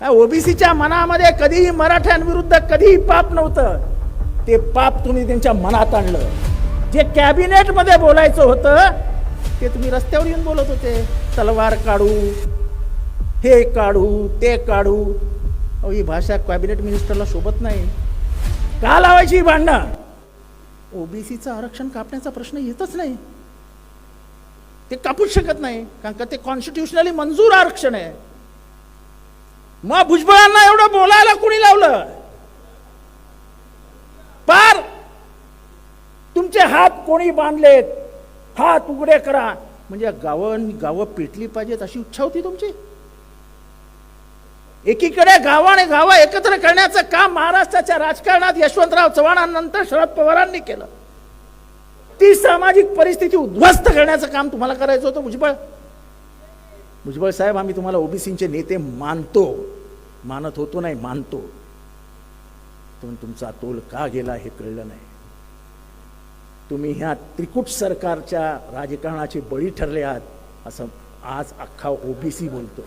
ओबीसीच्या मनामध्ये कधीही मराठ्यांविरुद्ध कधीही पाप नव्हतं. ते पाप तुम्ही त्यांच्या मनात आणलं. जे कॅबिनेटमध्ये बोलायचं होतं ते तुम्ही रस्त्यावर येऊन बोलत होते. तलवार काढू हे काढू ते काढू. अहो ही भाषा कॅबिनेट मिनिस्टरला शोभत नाही. का लावायची भांडणं? ओबीसीचं आरक्षण कापण्याचा प्रश्न येतच नाही. ते कापूच शकत नाही कारण का ते कॉन्स्टिट्युशनली मंजूर आरक्षण आहे. मग भुजबळांना एवढं बोलायला कुणी लावलं? पार तुमचे हात कोणी बांधलेत? हात उघडे करा. म्हणजे गावं गावं पेटली पाहिजेत अशी इच्छा होती तुमची? एकीकडे गावं आणि गावं एकत्र करण्याचं काम महाराष्ट्राच्या राजकारणात यशवंतराव चव्हाणांनंतर शरद पवारांनी केलं. ती सामाजिक परिस्थिती उद्ध्वस्त करण्याचं काम तुम्हाला करायचं होतं भुजबळ? भुजबळ साहेब आम्ही तुम्हाला ओबीसीचे नेते मानतो. मानत होतो नाही मानतो. पण तुमचा तोल का गेला हे कळलं नाही. तुम्ही ह्या त्रिकूट सरकारच्या राजकारणाचे बळी ठरले आहात असं आज अख्खा ओबीसी बोलतो.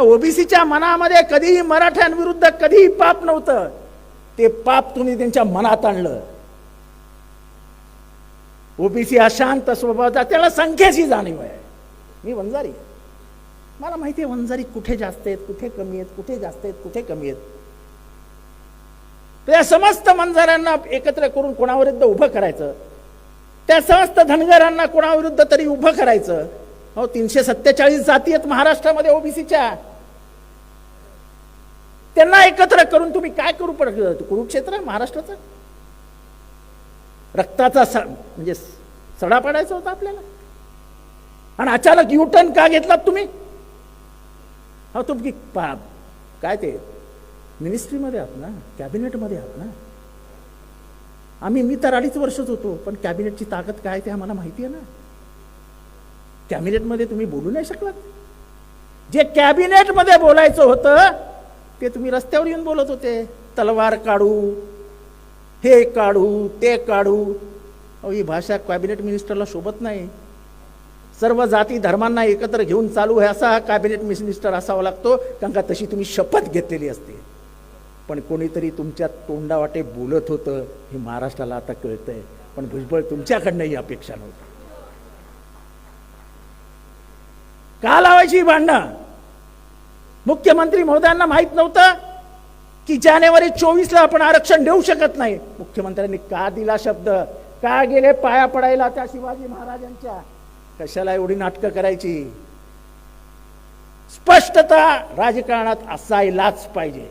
ओबीसीच्या मनामध्ये कधीही मराठ्यांविरुद्ध कधीही पाप नव्हतं. ते पाप तुम्ही त्यांच्या मनात आणलं. ओबीसी अशांत शांत स्वभावाचा त्याला संख्येची जाणीव आहे. मी वंजारी. मला माहिती आहे वंजारी कुठे जास्त आहेत कुठे कमी आहेत कुठे जास्त आहेत कुठे कमी आहेत. त्या समस्त वंजाऱ्यांना एकत्र करून कोणाविरुद्ध उभं करायचं? त्या समस्त धनगरांना कोणाविरुद्ध तरी उभं करायचं? हो तीनशे सत्तेचाळीस जाती आहेत महाराष्ट्रामध्ये ओबीसीच्या. त्यांना एकत्र करून तुम्ही काय करू पड कुरुक्षेत्र आहे महाराष्ट्राचं? रक्ताचा स म्हणजे सडा पाडायचा होता आपल्याला. आणि अचानक युटर्न का घेतलात तुम्ही? हा तुम्ही पहा काय ते? मिनिस्ट्रीमध्ये आहात ना? कॅबिनेटमध्ये आहात ना? आम्ही मी तर अडीच वर्षच होतो पण कॅबिनेटची ताकद काय ते आम्हाला माहिती आहे ना? कॅबिनेटमध्ये तुम्ही बोलू नाही शकलात. जे कॅबिनेटमध्ये बोलायचं होतं ते तुम्ही रस्त्यावर येऊन बोलत होते. तलवार काढू हे काढू ते काढू. अहो ही भाषा कॅबिनेट मिनिस्टरला शोभत नाही. सर्व जाती धर्मांना एकत्र घेऊन चालू आहे असा हा कॅबिनेट मिनिस्टर असावा लागतो. कारण का तशी तुम्ही शपथ घेतलेली असते. पण कोणीतरी तुमच्या तोंडावाटे बोलत होतं हे महाराष्ट्राला आता कळतंय. पण भुजबळ तुमच्याकडनं ही अपेक्षा नव्हती. का लावायची भांडणं? मुख्यमंत्री महोदयांना माहीत नव्हतं की जानेवारी चोवीसला आपण आरक्षण देऊ शकत नाही. मुख्यमंत्र्यांनी का दिला शब्द? का गेले पाया पडायला त्या शिवाजी महाराजांच्या? कशाला एवढी नाटकं करायची? स्पष्टता राजकारणात असायलाच पाहिजे.